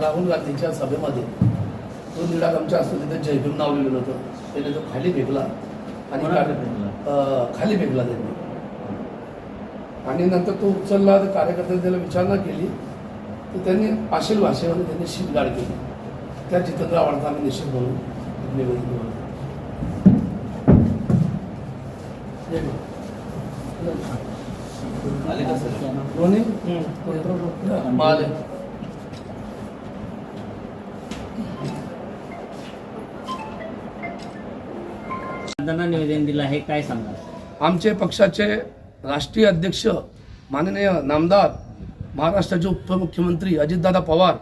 राहुल गांधीच्या सभेमध्ये तो निडा आमच्या असतो तिथे जयभीम नाव लिहिलं होतं. त्याने तो खाली भेगला आणि खाली भेगला त्यांनी. आणि नंतर तो उचलला तर कार्यकर्त्यांनी त्याला विचारणा केली. तर त्यांनी आशील भाषेमध्ये त्यांनी शिवगाड केली. त्या जितेंद्र आवडता आम्ही निश्चित बोलून निवेदन आले का सर? निवेदन दिलं आहे काय सांगा आमचे पक्षाचे राष्ट्रीय अध्यक्ष माननीय नामदार महाराष्ट्राचे उपमुख्यमंत्री अजितदादा पवार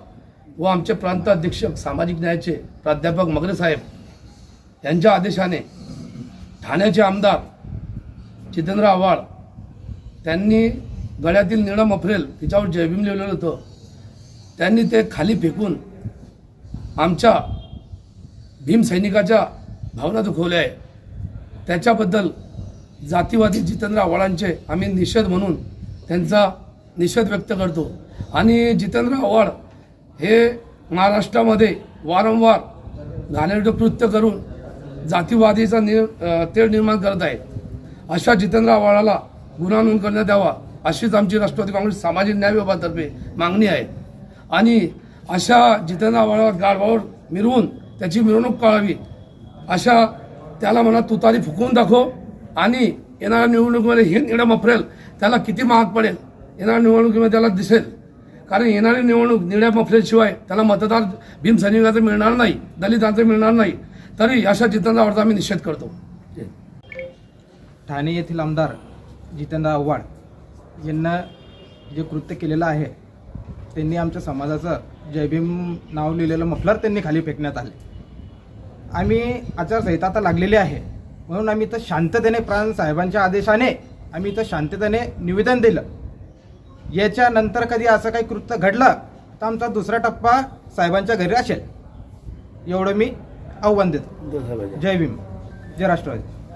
व आमचे प्रांत अधीक्षक सामाजिक न्यायाचे प्राध्यापक मगरे साहेब यांच्या आदेशाने ठाण्याचे आमदार जितेंद्र आव्हाड त्यांनी गळ्यातील निळं मफरेल तिच्यावर जयभीम लिहिलेलं होतं. त्यांनी ते खाली फेकून आमच्या भीमसैनिकाच्या भावना दुखवल्या आहे त्याच्याबद्दल जातीवादी जितेंद्र आव्हाडांचे आम्ही निषेध म्हणून त्यांचा निषेध व्यक्त करतो. आणि जितेंद्र आव्हाड हे महाराष्ट्रामध्ये वारंवार घाणेरडं कृत्य करून जातीवादीचा नि तेढ निर्माण करत आहे अशा जितेंद्र आव्हाडाला गुन्हा नोंद करण्यात यावा अशीच आमची राष्ट्रवादी काँग्रेस सामाजिक न्याय विभागातर्फे मागणी आहे. आणि अशा जितेंद्र आव्हाडाला गाडवावर मिरवून त्याची मिरवणूक काढावी अशा त्याला म्हणा तुतारी फुकवून दाखव आणि येणाऱ्या निवडणुकीमध्ये हे निडम अप्रेल त्याला किती महाग पडेल येणाऱ्या निवडणुकीमध्ये त्याला दिसेल. कारण येणारी निवडणूक निड्या मफलेशिवाय त्याला मतदार भीम सैनिकाचं मिळणार नाही दलितांचं मिळणार नाही. तरी अशा जितेंद्र आम्ही निषेध करतो. ठाणे येथील आमदार जितेंद्र आव्हाड यांना जे कृत्य केलेलं आहे त्यांनी आमच्या समाजाचं जयभीम नाव लिहिलेलं मफलर त्यांनी खाली फेकण्यात आले. आम्ही आचारसंहिता आता लागलेली आहे म्हणून आम्ही इथं शांततेने प्राण साहेबांच्या आदेशाने आम्ही इथं शांततेने निवेदन दिलं. याच्यानंतर कधी असं काही कृत्य घडलं तर आमचा दुसरा टप्पा साहेबांच्या घरी असेल. एवढं मी आव्हान देतो. जय भीम. जय राष्ट्रवादी.